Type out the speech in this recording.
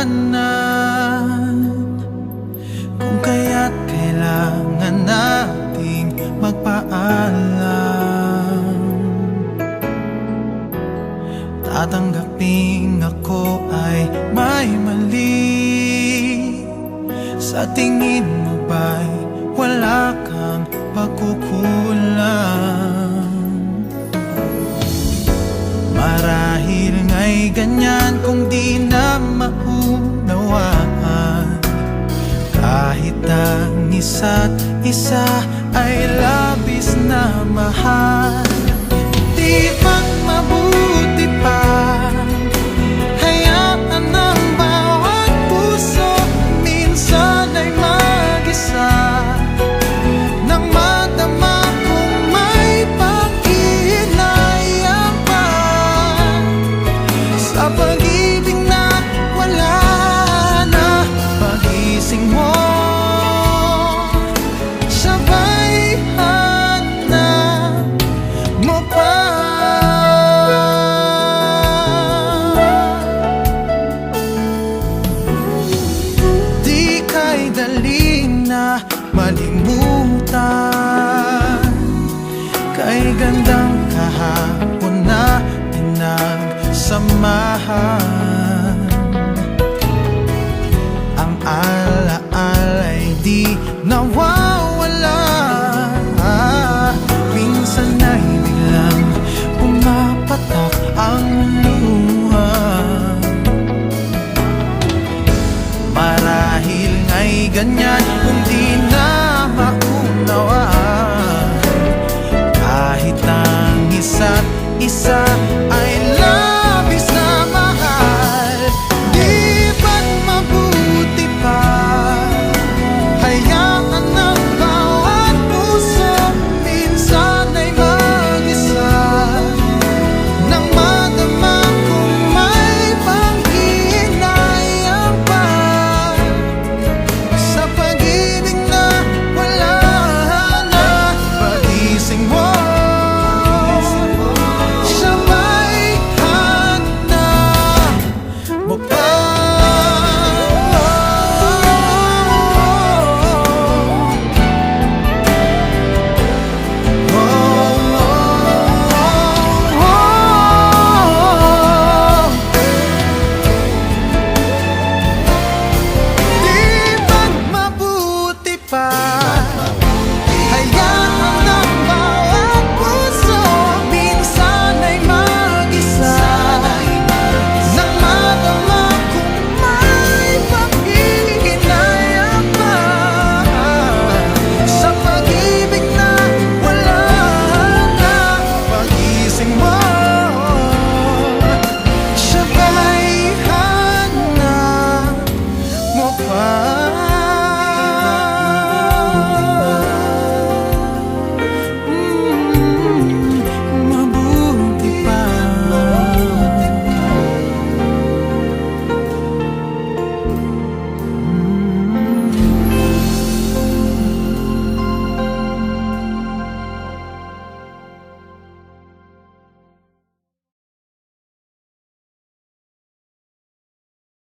kasalanan Kung kaya't kailangan nating magpaalam Tatanggaping ako ay may mali. Sa tingin mo ba'y wala kang pagkukulang Marahil nga'y ganyan kung di na maunawaan. Kahit ang isa't isa ay labis na mahal. Di bang malimutan. Kay gandang kahapon na pinagsamahan